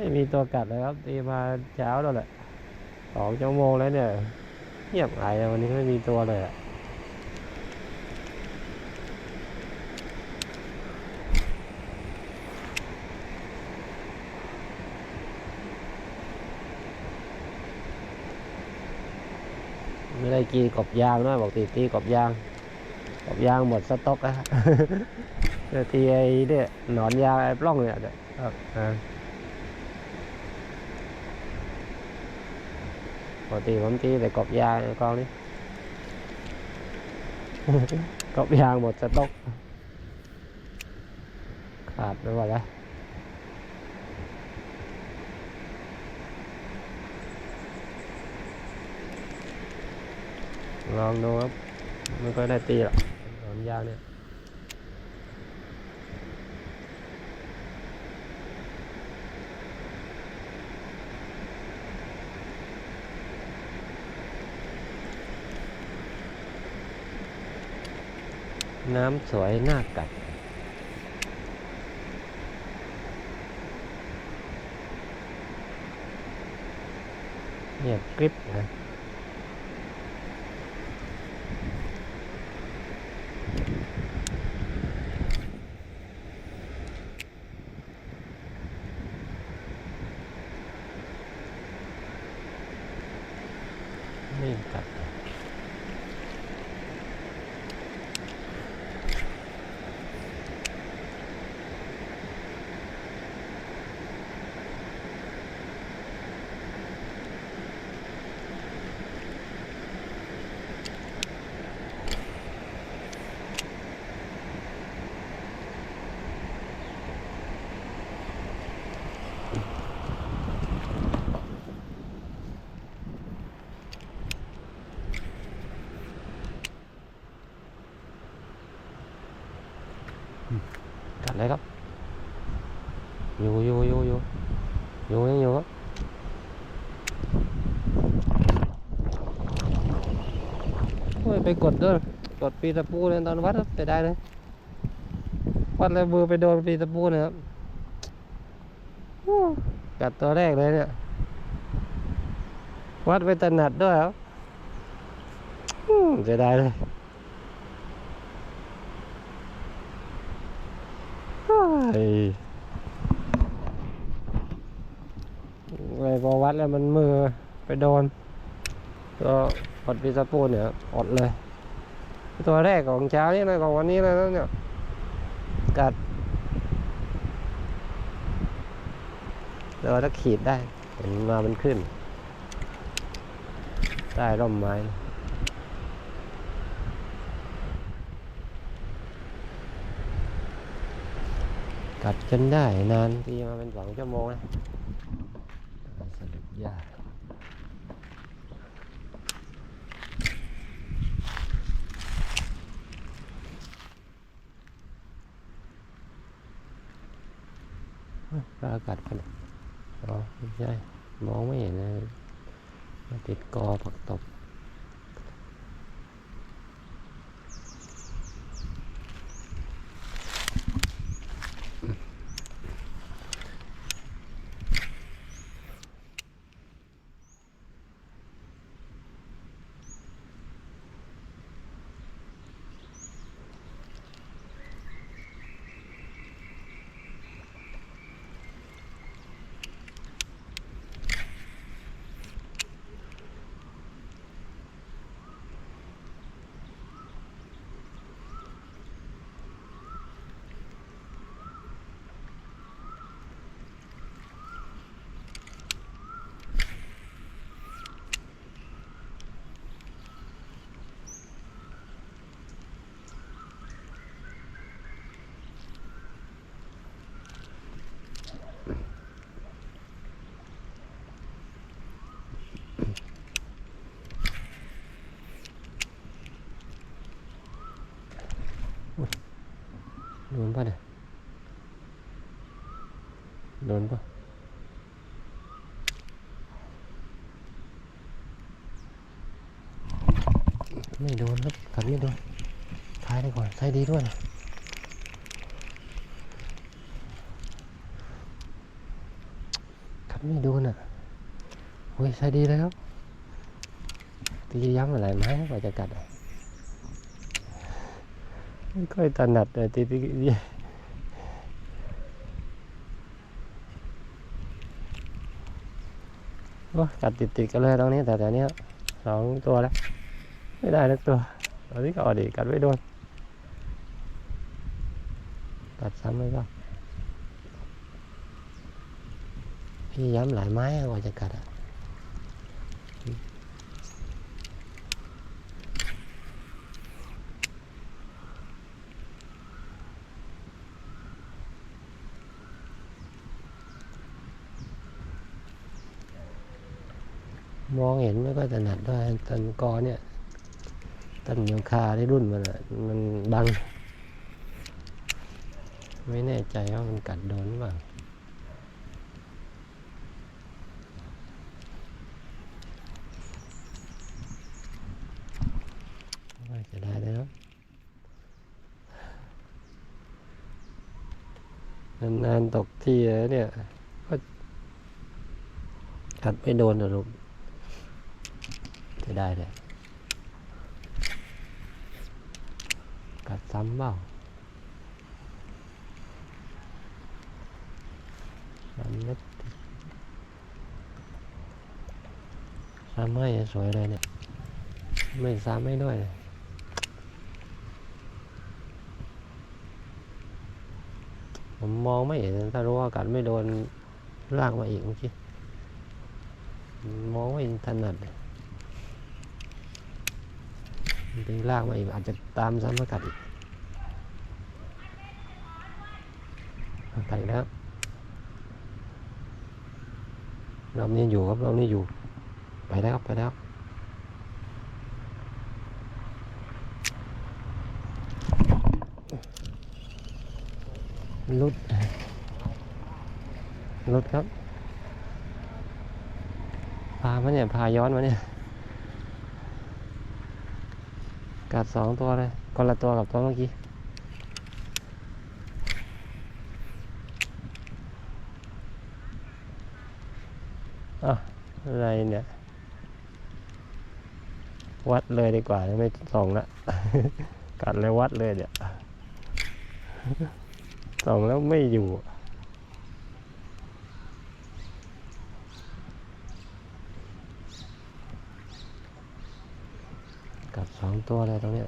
ไม่มีตัวกัดเลยครับ ตีมาเช้าแล้วแหละสองชั่วโมงแล้วเนี่ยเงียบหายวันนี้ไม่มีตัวเลยอะไม่ได้กีกบยางนะบอกตีตีกบยางกบยางหมดสต็อกแล้วเดี๋ยวตีไอ้เนี่ยหนอนยางไอ้ปล้องเนี่ยเดี๋ยวครับอ่า ปกติผมตีแต่กบยางกองนี้ กบยางหมดสต็อกขาดไปหมดแล้วลองดูครับไม่ค่อยได้ตีหรอกหอนยางเนี่ย น้ำสวยน่ากัด เนี่ยกริปนะไม่กัด กัดเลยครับ อยู่อยู่อยู่อยู่อยู่ยังอยู่ครับโอ้ยไปกดด้วยกดปีตะปูเลยตอนวัดไปได้เลยวัดแล้วมือไปโดนปีตะปูเนะครับกัดตัวแรกเลยเนี่ย วัดไปถนัดด้วยครับอืมเสียดายเลย ไอ้ไอ้พอวัดแล้วมันมือไปโดน ก็อดพิซซ่าปูนเนี่ยอดเลย ตัวแรกของเช้านี่นะของวันนี้เลยนะเนี่ย กัดเดี๋ยวถ้าขีดได้ เห็นมามันขึ้น ใต้ร่มไม้ กัดจนได้นานทีมาเป็นสองชั่วโมงนะสรุปยากปลากัดกันอ๋อไม่ใช่ มองไม่เห็นเลยติดกอผักตบ โดนป่ะไม่โดนครับขัดไม่โดนท้ายได้ก่อนท้ายดีด้วยนะขับไม่โดนอะโอ้ยใช้ดีแล้วตีย้ำอะไรไหมกว่าจะกัดอะไม่ค่อยถนัดเลยตีตีโอ้ย กัดติดติดๆกันเลยตรงนี้แต่แต่เนี้ยสองตัวแล้ว ไม่ได้ลักตัวตอนนี้ก็อดีกัดไม่โดนกัดซ้ำไม่ก็พี่ย้ำหลายไม้กว่าจะกัดอะ มองเห็นไม่ก็ถนัดด้วยต้นกอเนี่ยต้นยูคาที่รุ่นมันอะมันบัง ไม่แน่ใจว่ามันกัดโดนหรือเปล่าว่าจะได้แล้วนานๆตกที่แล้วเนี่ย ก็กัดไม่โดนหรอลูก จะได้เลย กัดซ้ำเปล่าซ้ำไม่ซ้ำให้สวยเลยเนี่ย ไม่ซ้ำไม่ด้วยเลยผมมองไม่เห็นถ้ารู้ว่ากัดไม่โดนลากมาอีกเมื่อกี้มองไม่ถนัดเลย ดึงลากมาอีกอาจจะตามซ้ำมากัดอีกกัดอีกแล้วรอบนี้อยู่ครับรอบนี้อยู่ ไปแล้วครับไปแล้วลุดลุดครับ พามาเนี่ย พาย้อนมาเนี่ย กัดสองตัวเลย คนละตัวกับตัวเมื่อกี้อะอะไรเนี่ย วัดเลยดีกว่า ไม่ส่องละ กัดเลยวัดเลยเดี๋ยวส่องแล้วไม่อยู่ กัดสองตัวเลยตรงเนี้ย